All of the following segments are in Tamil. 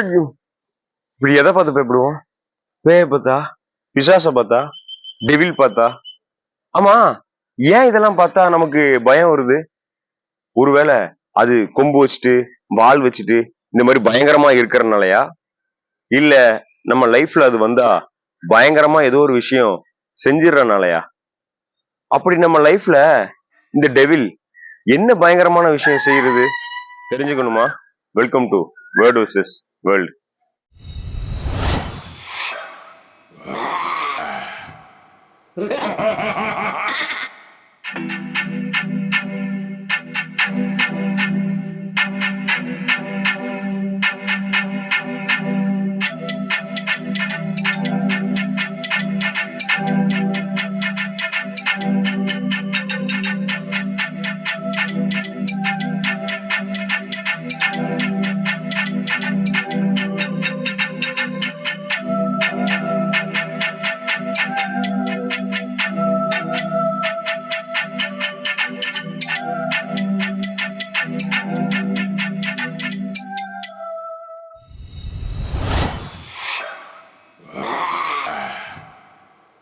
ஐயோ. இப்படி எதை பார்த்து பயப்படுவோம்? பேய பார்த்தா? பிசாச பார்த்தா? டெவில் பார்த்தா? ஆமா. ஏன் இதெல்லாம் பார்த்தா நமக்கு பயம் வருது? ஒருவேளை அது கொம்பு வச்சுட்டு வால் வச்சுட்டு இந்த மாதிரி பயங்கரமா இருக்கிறனாலயா? இல்ல நம்ம லைஃப்ல அது வந்தா பயங்கரமா ஏதோ ஒரு விஷயம் செஞ்சிடறனாலயா? அப்படி நம்ம லைஃப்ல இந்த டெவில் என்ன பயங்கரமான விஷயம் செய்யறது தெரிஞ்சுக்கணுமா? Welcome to word versus world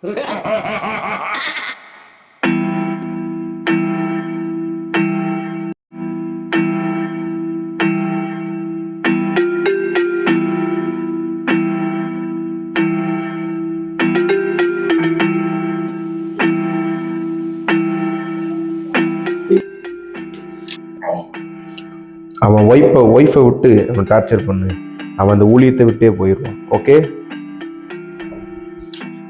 அவன் ஒய்ஃபை ஒய்ஃபை விட்டு அவன் டார்ச்சர் பண்ணு. அவன் அந்த ஊழியத்தை விட்டே போயிடுவான். ஓகே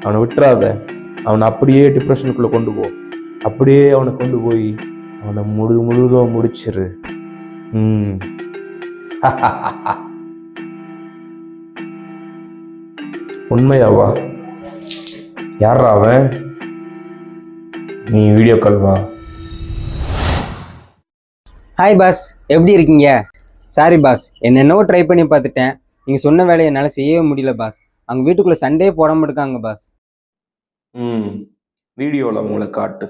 அவனை விட்டுறாத. அவனை அப்படியே டிப்ரெஷனுக்குள்ளே கொண்டு போ. அப்படியே அவனை கொண்டு போய் அவனை முழு முழுதும் முடிச்சிரு. ம். உண்மையாவா? யாரா அவன்? நீ வீடியோ கால் வா. ஹாய் பாஸ் எப்படி இருக்கீங்க? சாரி பாஸ் என்னென்னவோ ட்ரை பண்ணி பார்த்துட்டேன். நீங்கள் சொன்ன வேலையை என்னால் செய்யவே முடியல பாஸ் அவங்க வீட்டுக்குள்ளே சண்டே போட மாட்டாங்க பாஸ் ம். வீடியோவில் உங்களை காட்டு.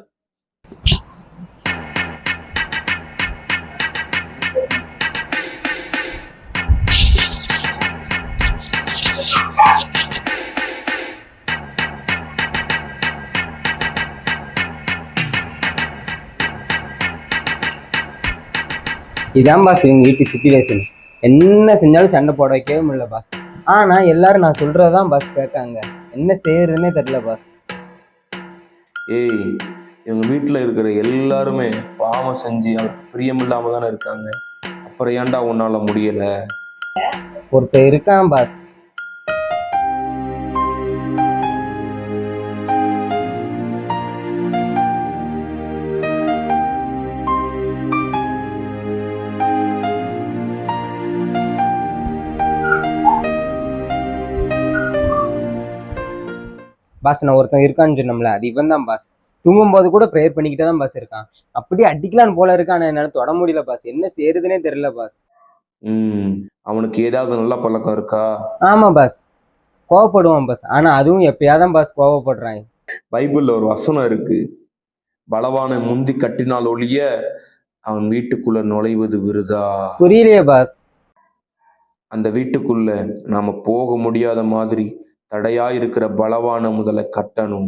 இதான் பாஸ் இவங்க வீட்டு சுச்சுவேஷன் என்ன செஞ்சாலும் சண்டை போட வைக்கவே முடியல பாஸ் ஆனால் எல்லாரும் நான் சொல்கிறது தான் பாஸ் கேட்காங்க. என்ன செய்யறதுன்னே தெரில பாஸ் ஏய் இவங்க வீட்டில் இருக்கிற எல்லாருமே பாவம் செஞ்சு அவருக்கு பிரியமில்லாம தானே இருக்காங்க. அப்புறம் ஏன்டா உன்னால முடியலை? ஒருத்தர் இருக்கான் பாஸ் பாஸ் நான் ஒருத்தன் இருக்கான்னு சொன்னோம்ல அது இவன் தான் பாஸ் தூங்கும்போது கூட ப்ரேயர் பண்ணிக்கிட்டே தான் பாஸ் இருக்கான். அப்படியே அடிக்கலான்னு போல இருக்கான் ஆனா என்னால தொட முடியல பாஸ் என்ன செய்யறதுனே தெரியல பாஸ் ம் அவனுக்கு ஏதாவது நல்ல பழக்கம் இருக்கா? ஆமா பாஸ் கோவப்படுவான் பாஸ் ஆனா அதுவும் எப்பயாதான் பாஸ் கோவப்படுறான். பைபிள்ல ஒரு வசனம் இருக்கு. பலவான முந்தி கட்டினால் ஒழிய அவன் வீட்டுக்குள்ள நுழைவது விருதா? புரியலையே பாஸ் அந்த வீட்டுக்குள்ள நாம போக முடியாத மாதிரி தடையா இருக்கிற பலவான முதல்ல கட்டணும்.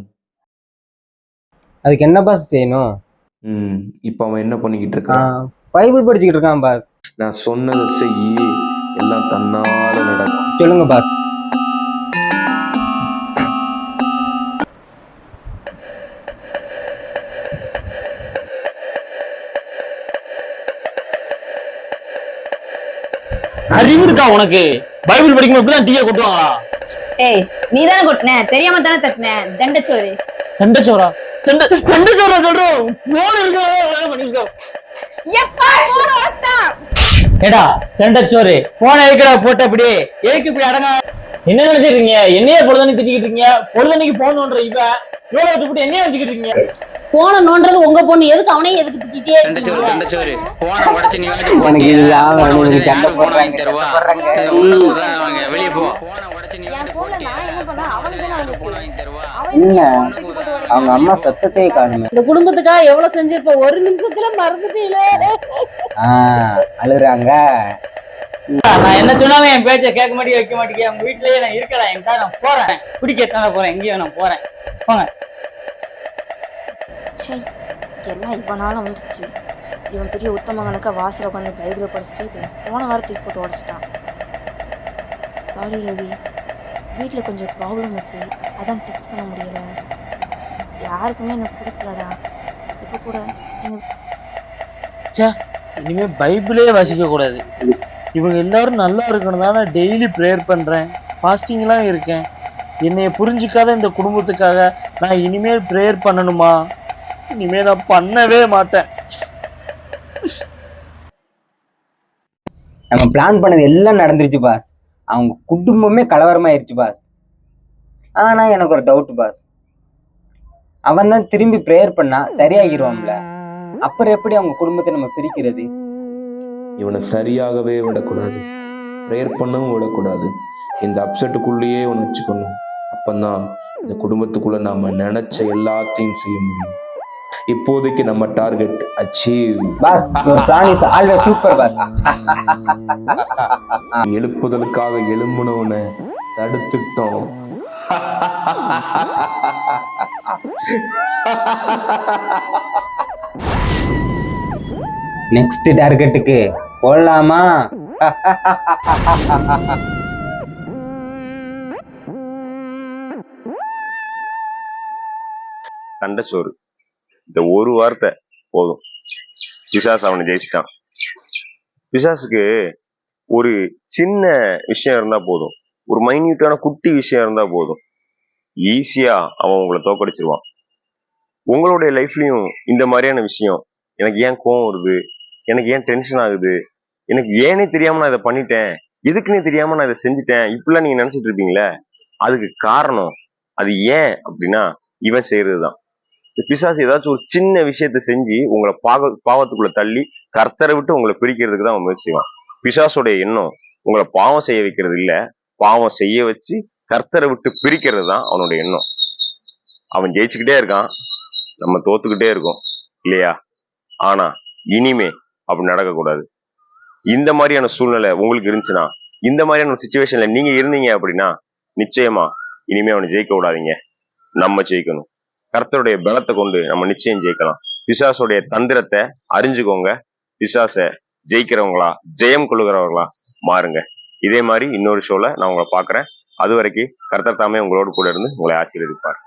அதுக்கு என்ன பாஸ் செய்யணும்? ம் இப்ப அவன் என்ன பண்ணிக்கிட்டு இருக்கான்? பைபிள் படிச்சுக்கிட்டு இருக்கான் பாஸ் நான் சொன்னதை செய்யி எல்லாம் தன்னால நடக்கும். சொல்லுங்க பாஸ் அறிவு இருக்கா உனக்கு? பைபிள் படிக்கும் இப்படிதான் டீயை கொட்டுவாங்களா? ஏய் நீ தானே கொட்டின? தெரியாம தானே தட்டின? தண்டச்சோறு. தண்டச்சோரா தண்ட தண்டச்சோரா சொல்றோம் போன் இருக்க. பண்ணிருக்கோம் எப்பா போன வருஷம் ஏடா தண்டச்சோறு. போன எதுக்குடா போட்ட இப்படி? எதுக்கு இப்படி அடங்க? என்ன நினைச்சிட்டு இருக்கீங்க? என்னையே பொழுதனி திட்டிக்கிட்டு இருக்கீங்க. பொழுதனைக்கு போன் ஒன்ற இவ. விட்டு என்னைய வச்சுக்கிட்டு இருக்கீங்க? போன நோன்றது உங்க பொண்ணு. எதுக்கு அவனையும் எதுக்கு திட்டிட்டே தண்டச்சோறு இருக்கீங்க தண்டச்சோறு போன உடைச்சு நீ எனக்கு இதுதான் போடுறாங்க, தருவா? வெளிய போ போன உடைச்சு நீ என் வாங்கி போன்ல போட்டியா? நான் என்ன பண்ணேன் அவனுக்கு தானே யாரு வந்துச்சு போன வாங்கி தருவா அவன் இல்ல. எதுக்கு என் போனை தூக்கி போட்டு அவங்க அம்மா சத்தத்தையே காணுமே. இந்த குடும்பத்துக்காக எவ்வளவு செஞ்சிருப்ப? ஒரு நிமிஷத்துல மறந்துட்டீங்களே ஆஹ் அழுறாங்க நான் என்ன சொன்னாலும் என் பேச்ச கேட்க மாட்டேங்க வைக்க மாட்டேங்க உங்க வீட்லயே நான் இருக்கறேன். என்கிட்ட நான் போறேன். குடிக்கத்தானே போறேன். எங்கேயும் நான் போறேன். போங்க. எல்லாம் இவனால வந்துச்சு? இவன் பெரிய உத்தம கணக்கா வாசல உட்காந்து பைபிளை படிச்சுட்டு போன வாரம் தூக்கி போட்டு உடச்சிட்டான். சாரி ரவி. வீட்டில் கொஞ்சம் ப்ராப்ளம் வச்சு அதான் டெக்ஸ்ட் பண்ண முடியல. யாருக்குமே எனக்கு பிடிக்கலடா. இப்போ கூட இனிமே பைபிளே வாசிக்க கூடாது. இவங்க எல்லாரும் நல்லா இருக்கணும் தானே. டெய்லி ப்ரேயர் பண்றேன். ஃபாஸ்டிங்லாம் இருக்கேன். என்னைய புரிஞ்சுக்காத இந்த குடும்பத்துக்காக நான் இனிமேல் ப்ரேயர் பண்ணணுமா? இனிமே நான் பண்ணவே மாட்டேன். நம்ம பிளான் பண்ணது எல்லாம் நடந்துருச்சு பாஸ். அவங்க குடும்பமே கலவரமாயிருச்சு பாஸ். ஆனா எனக்கு ஒரு டவுட் பாஸ் அவன் தான் திரும்பி ப்ரேயர் பண்ணா சரியாகிருவான்ல. அப்புறம் எப்படி அவங்க குடும்பத்தை நம்ம பிரிக்கிறது? இவனை சரியாகவே விடக்கூடாது. ப்ரேயர் பண்ணவும் விடக்கூடாது. இந்த அப்செட்டுக்குள்ளேயே இவனை வச்சுக்கணும். அப்பந்தான் இந்த குடும்பத்துக்குள்ள நாம நினைச்ச எல்லாத்தையும் செய்ய முடியும். இப்போதைக்கு நம்ம target achieve boss always super boss எழுப்புதலுக்காக எழும்புனவனை தடுத்துட்டோம். நெக்ஸ்ட் டார்கெட்டுக்கு போடலாமா சண்டைச்சோறு இந்த ஒரு வார்த்தை போதும். பிசாஸ் அவனை ஜெயிச்சிட்டான். பிசாஸுக்கு ஒரு சின்ன விஷயம் இருந்தா போதும். ஒரு மைன்யூட்டான குட்டி விஷயம் இருந்தா போதும். ஈஸியா அவன் உங்களை தோக்கடிச்சிருவான். உங்களுடைய லைஃப்லயும் இந்த மாதிரியான விஷயம். எனக்கு ஏன் கோவம் வருது? எனக்கு ஏன் டென்ஷன் ஆகுது? எனக்கு ஏனே தெரியாம நான் இதை பண்ணிட்டேன். எதுக்குன்னே தெரியாம நான் இதை செஞ்சுட்டேன். இப்படிலாம் நீங்க நினைச்சிட்டு இருப்பீங்களே? அதுக்கு காரணம் அது ஏன் அப்படின்னா இவன் செய்யறதுதான் இந்த பிசாசு ஏதாச்சும் ஒரு சின்ன விஷயத்த செஞ்சு உங்களை பாவ பாவத்துக்குள்ள தள்ளி கர்த்தரை விட்டு உங்களை பிரிக்கிறதுக்கு தான் அவன் முயற்சிவான் பிசாசுடைய எண்ணம் உங்களை பாவம் செய்ய வைக்கிறது இல்லை. பாவம் செய்ய வச்சு கர்த்தரை விட்டு பிரிக்கிறது தான் அவனுடைய எண்ணம். அவன் ஜெயிச்சுக்கிட்டே இருக்கான். நம்ம தோத்துக்கிட்டே இருக்கோம். இல்லையா? ஆனா இனிமே அப்படி நடக்கக்கூடாது. இந்த மாதிரியான சூழ்நிலை உங்களுக்கு இருந்துச்சுன்னா இந்த மாதிரியான ஒரு சுச்சுவேஷன்ல நீங்க இருந்தீங்க அப்படின்னா நிச்சயமா இனிமே அவனை ஜெயிக்க விடாதீங்க. நம்ம ஜெயிக்கணும். கர்த்தருடைய பலத்தை கொண்டு நம்ம நிச்சயம் ஜெயிக்கலாம். பிசாசுடைய தந்திரத்தை அறிஞ்சுக்கோங்க. பிசாச ஜெயிக்கிறவங்களா ஜெயம் கொள்ளுகிறவங்களா மாறுங்க. இதே மாதிரி இன்னொரு ஷோவில் நான் உங்களை பாக்குறேன் அது வரைக்கும் கர்த்தர் தாமே உங்களோடு கூட இருந்து உங்களை ஆசீர்வதிப்பார்.